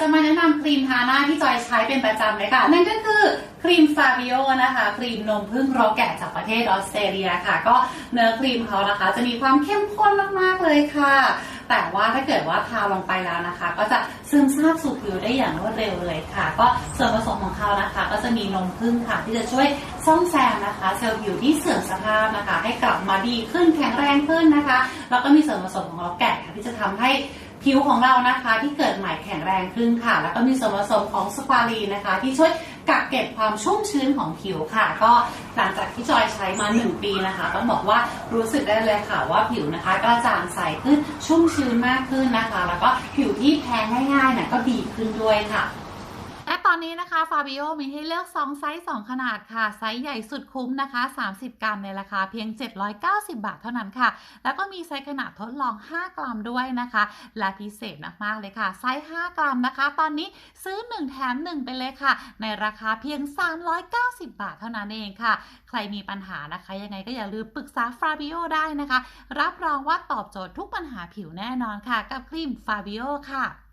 จะมาแนะนำครีมทาหน้าที่จอยใช้เป็นประจำเลยค่ะ นั่นก็คือครีมฟาบิโอนะคะครีมนมพึ่งรอแกะจากประเทศออสเตรเลียค่ะ ก็เนื้อครีมเขานะคะ จะมีความเข้มข้นมากๆเลยค่ะ แต่ว่าถ้าเกิดว่าทาลงไปแล้วนะคะ ก็จะซึมซาบสู่ผิวได้อย่างรวดเร็วเลยค่ะ ก็ส่วนผสมของเขานะคะ ก็จะมีนมพึ่งค่ะ ที่จะช่วยซ่อมแซมนะคะ เซลล์ผิวที่เสื่อมสภาพนะคะ ให้กลับมาดีขึ้นแข็งแรงขึ้นนะคะแล้วก็มีส่วนผสมของล้อแกะค่ะที่จะทำให้ ผิวของเรานะคะที่เกิดใหม่แข็งแรงขึ้นค่ะ แล้วก็มีส่วนผสมของสควาลีนนะคะ ที่ช่วยกักเก็บความชุ่มชื้นของผิวค่ะ ก็หลังจากที่จอยใช้มา 1 ปีนะคะ ต้องบอกว่ารู้สึกได้เลยค่ะว่าผิวนะคะกระจ่างใสขึ้นชุ่มชื้นมากขึ้นนะคะ แล้วก็ผิวที่แพ้ง่ายๆเนี่ยก็ดีขึ้นด้วยค่ะและ ตอนนี้นะคะฟาบิโอมีให้เลือก 2 ไซส์ 2 ขนาดค่ะ ไซส์ใหญ่สุดคุ้มนะคะ 30 กรัมในราคาเพียง 790 บาทเท่านั้นค่ะ แล้วก็มีไซส์ขนาดทดลอง 5 กรัมด้วยนะคะ และพิเศษมากๆเลยค่ะ ไซส์ 5 กรัมนะคะ ตอนนี้ซื้อ 1 แถม 1 ไปเลยค่ะ ในราคาเพียง 390 บาทเท่านั้นเองค่ะ ใครมีปัญหานะคะ ยังไงก็อย่าลืมปรึกษาฟาบิโอได้นะคะ รับรองว่าตอบโจทย์ทุกปัญหาผิวแน่นอนค่ะ กับครีมฟาบิโอค่ะ